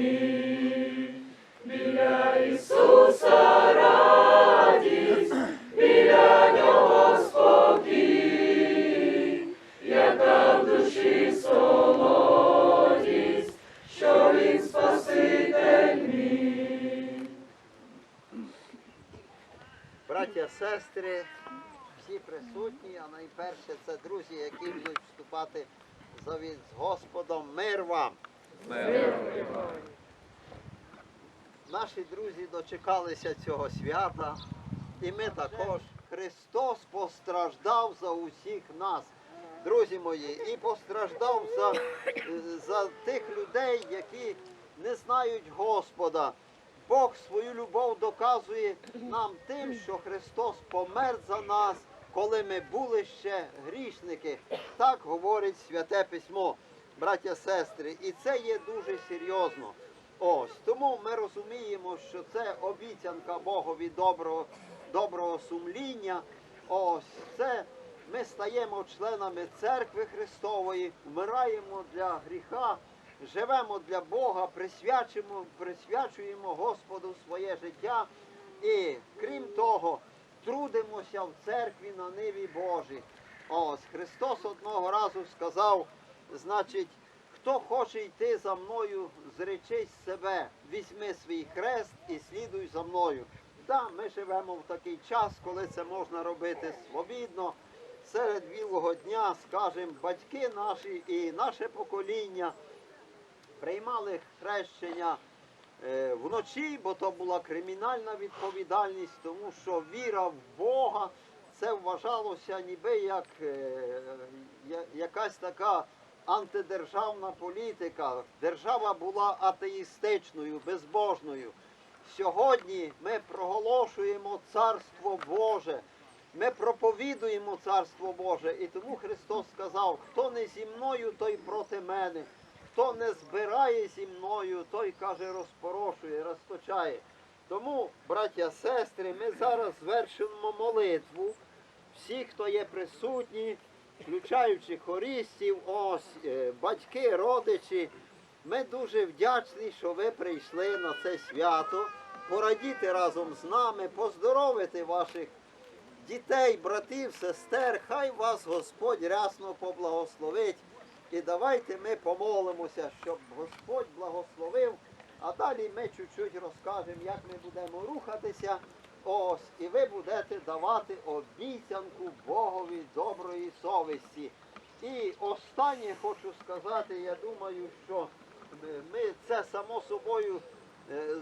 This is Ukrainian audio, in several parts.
Спаситель Наші друзі дочекалися цього свята, і ми також. Христос постраждав за усіх нас, друзі мої, і постраждав за, за тих людей, які не знають Господа. Бог свою любов доказує нам тим, що Христос помер за нас, коли ми були ще грішники. Так говорить Святе Письмо, браття сестри. І це є дуже серйозно. Ось тому ми розуміємо, що це обіцянка Богові доброго, доброго сумління. Ось це ми стаємо членами церкви Христової, вмираємо для гріха, живемо для Бога, присвячуємо, присвячуємо Господу своє життя. І крім того, трудимося в церкві на ниві Божій. Ось Христос одного разу сказав, значить, хто хоче йти за мною, зречись себе, візьми свій хрест і слідуй за мною. Да, ми живемо в такий час, коли це можна робити свобідно. Серед білого дня, скажімо, батьки наші і наше покоління приймали хрещення е, вночі, бо то була кримінальна відповідальність, тому що віра в Бога це вважалося ніби як е, якась така антидержавна політика. Держава була атеїстичною, безбожною. Сьогодні ми проголошуємо Царство Боже. Ми проповідуємо Царство Боже. І тому Христос сказав, хто не зі мною, той проти мене. Хто не збирає зі мною, той каже, розпорошує, розточає. Тому, браття, сестри, ми зараз звершимо молитву. Всі, хто є присутні, включаючи хористів, ось е, батьки, родичі. Ми дуже вдячні, що ви прийшли на це свято, порадіти разом з нами, поздоровити ваших дітей, братів, сестер. Хай вас Господь рясно поблагословить. І давайте ми помолимося, щоб Господь благословив. А далі ми чуть-чуть розкажемо, як ми будемо рухатися. Ось, і ви будете давати обіцянку Богові доброї совісті. І останнє хочу сказати, я думаю, що е, ми це само собою е,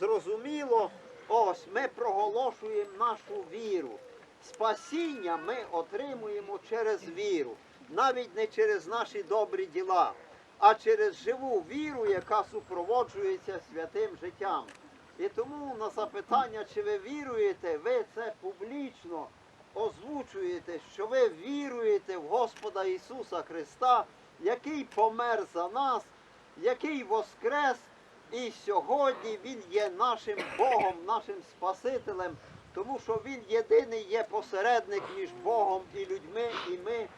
зрозуміло. Ось ми проголошуємо нашу віру. Спасіння ми отримуємо через віру, навіть не через наші добрі діла, а через живу віру, яка супроводжується святим життям. І тому на запитання, чи ви віруєте, ви це публічно озвучуєте, що ви віруєте в Господа Ісуса Христа, який помер за нас, який воскрес, і сьогодні Він є нашим Богом, нашим Спасителем, тому що Він єдиний є посередник між Богом і людьми, і ми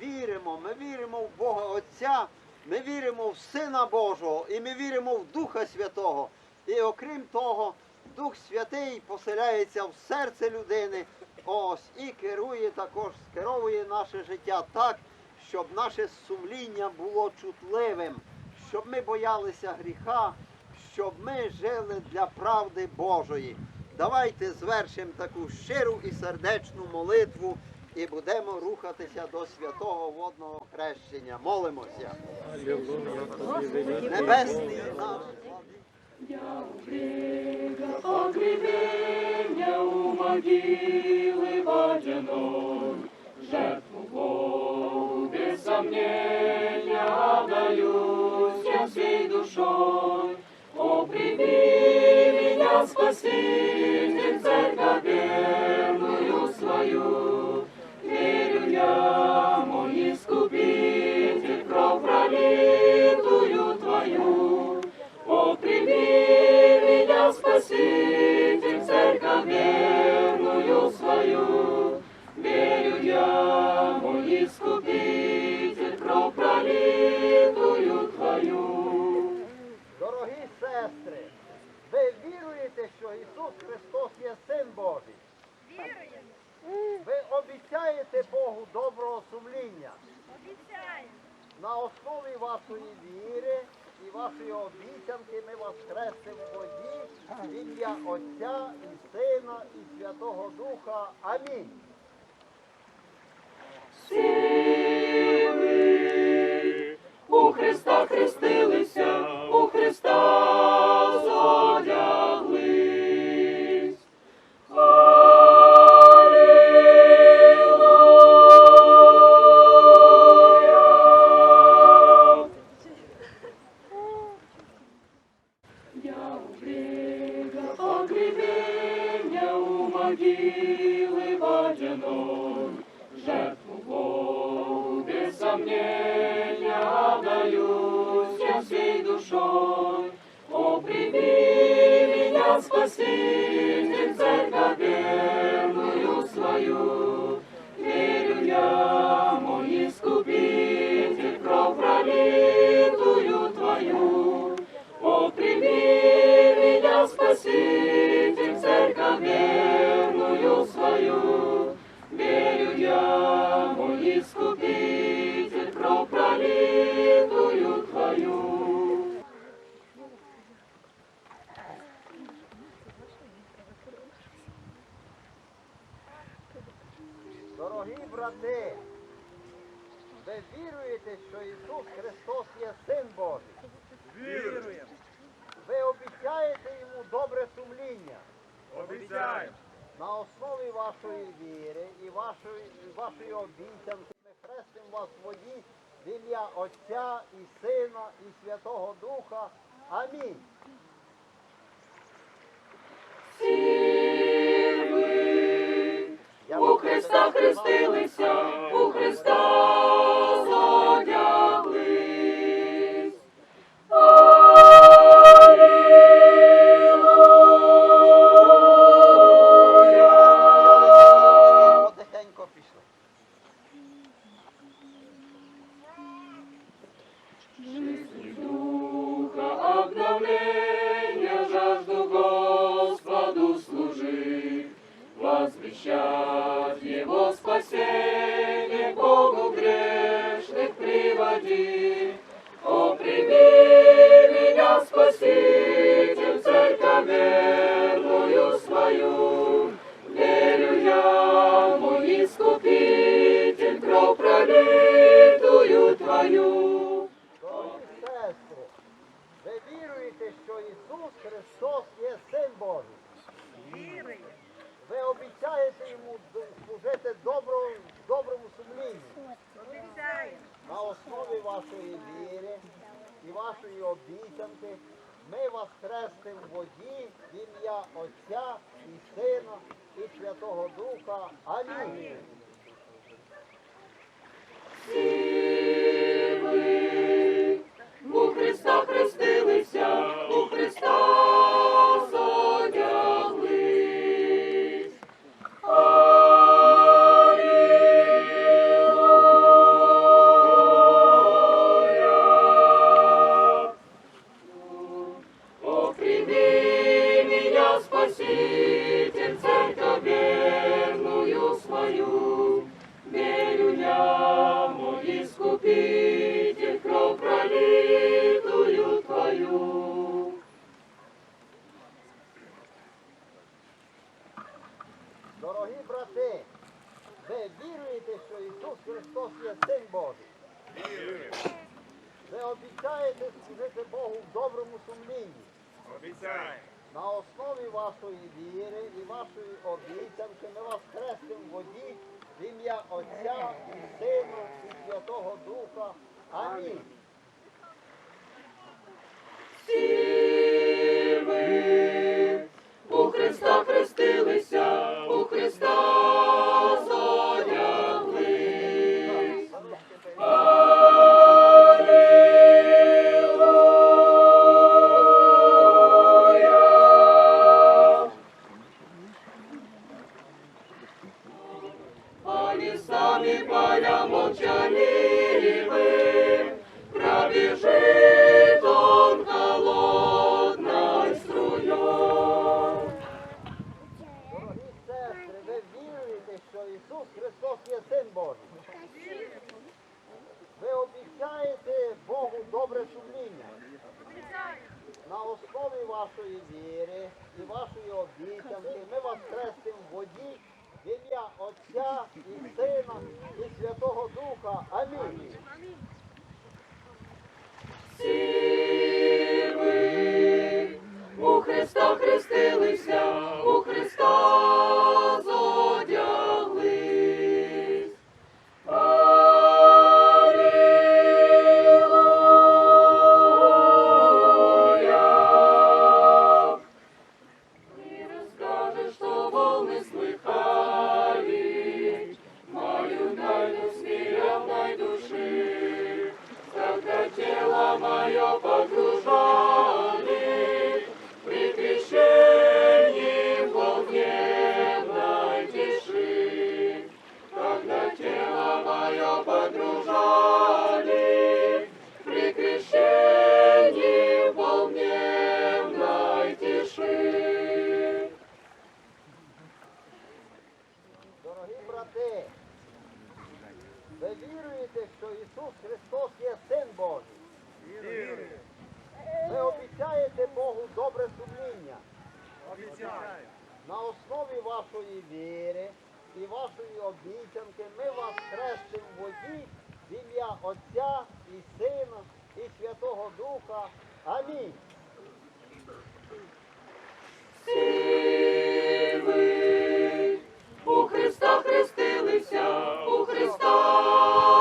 віримо. Ми віримо в Бога Отця, ми віримо в Сина Божого, і ми віримо в Духа Святого. І окрім того, Дух Святий поселяється в серце людини. Ось і керує також, скеровує наше життя так, щоб наше сумління було чутливим, щоб ми боялися гріха, щоб ми жили для правди Божої. Давайте звершимо таку щиру і сердечну молитву і будемо рухатися до святого водного хрещення. Молимося. Небесний наш. Погребення у могилы водяной, Жертву Богу без я всей душой. О, прими меня, Спаситель, Спаситель, церковь верную свою. Верю я, мой искупитель, кровь пролитую Твою. Дорогі сестри, ви віруєте, що Ісус Христос є Син Божий? Віруємо. Ви обіцяєте Богу доброго сумління Обіцяю. на основі вашої віри і вашої обіцянки ми вас хрестимо в воді в ім'я Отця і Сина і Святого Духа. Амінь. Сили у Христа хрестилися, у Христа Я у брега погребения у могилы водяной, Жертву Богу без сомнения отдаюсь я всей душой. О, прими меня, Спаситель, Я, мой искупитель, пролитую Твою. Дорогі брати, ви віруєте, що Ісус Христос є Син Божий? Віруємо, Ви обіцяєте йому добре сумління обіцяємо, на основі вашої віри і вашої, вашої обіцянки. Ми хрестимо вас воді в ім'я Отця і Сина і Святого Духа. Амінь. Всі ви у Христа хрестилися, у Христа Отця і Сина, і Святого Духа. Амінь. Всі ми у Христа хрестилися, у Христа. Иисус Христос есть fullness. На основі вашої віри і вашої обіцянки ми вас хрестимо в воді в ім'я Отця і Сина, і Святого Духа. Амінь. Всі у Христа хрестилися, у Христа.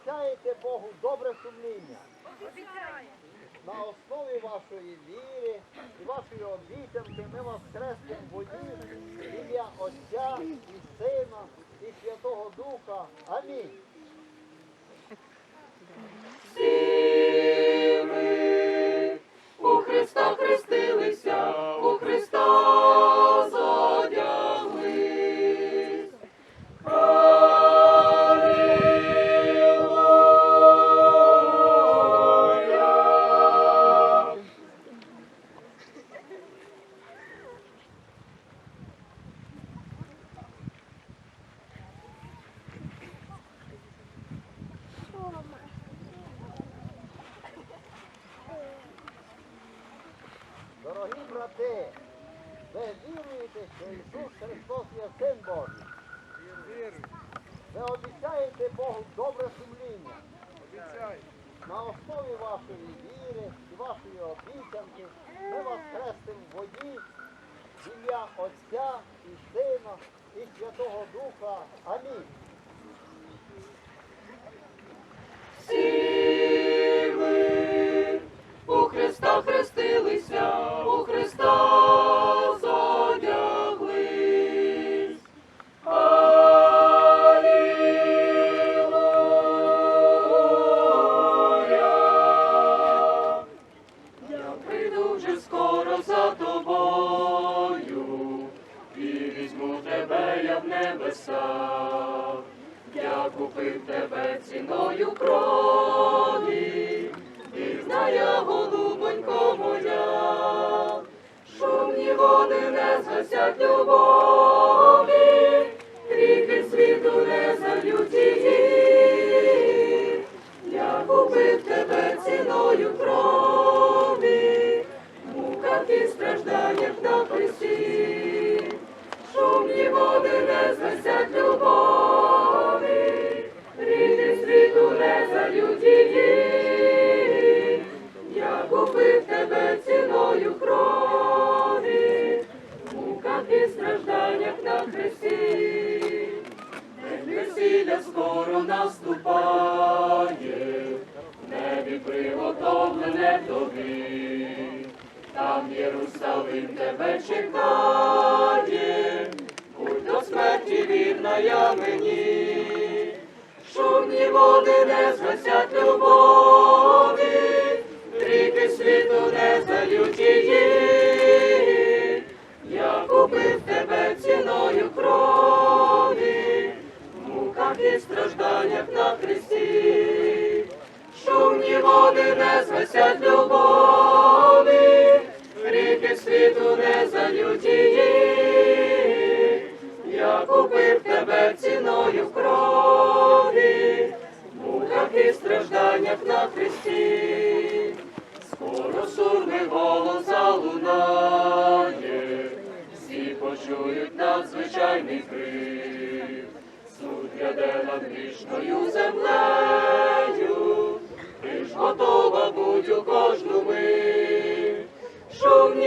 обіцяєте Богу добре сумління. На основі вашої віри і вашої обіцянки ми вас хрестимо воді, ім'я Отця і Сина і Святого Духа. Амінь. Брати, ви віруєте, що Ісус Христос є Син Божий. Ви обіцяєте Богу добре сумління. На основі вашої віри і вашої обіцянки ми вас хрестимо в воді ім'я Отця і Сина і Святого Духа. Амінь.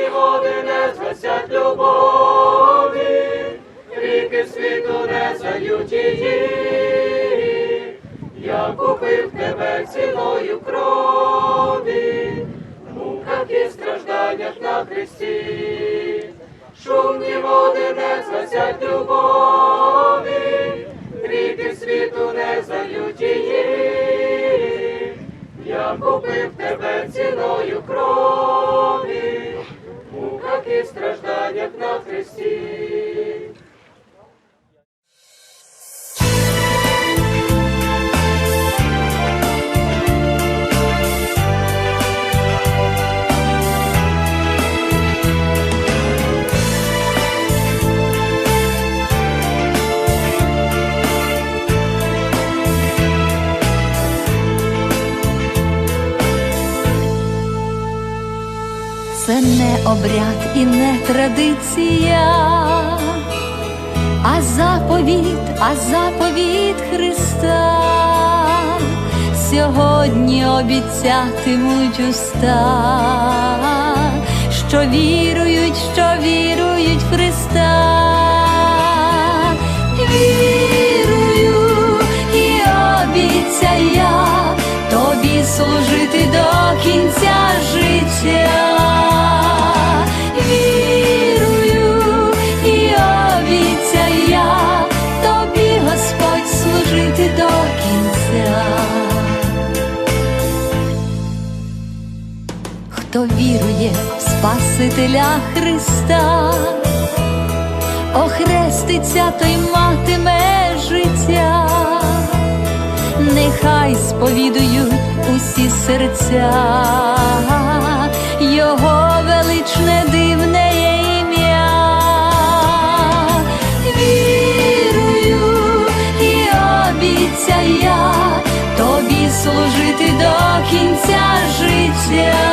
Води не згасять любові, ріки світу не залють її. Я купив тебе ціною крові, муках і стражданнях на хресті. Шумні води не згасять любові, ріки світу не залють її. Я купив тебе ціною крові, і стражданнях на хресті. Обряд і не традиція, а заповіт, а заповіт Христа. Сьогодні обіцятимуть уста, що вірують, що вірують в Христа. Вірую і обіцяю тобі служити до кінця життя. Хто вірує в Спасителя Христа, охреститься, той матиме життя нехай сповідують усі серця, Його величне дивне є. Вірую і обіцяю тобі служити до кінця життя.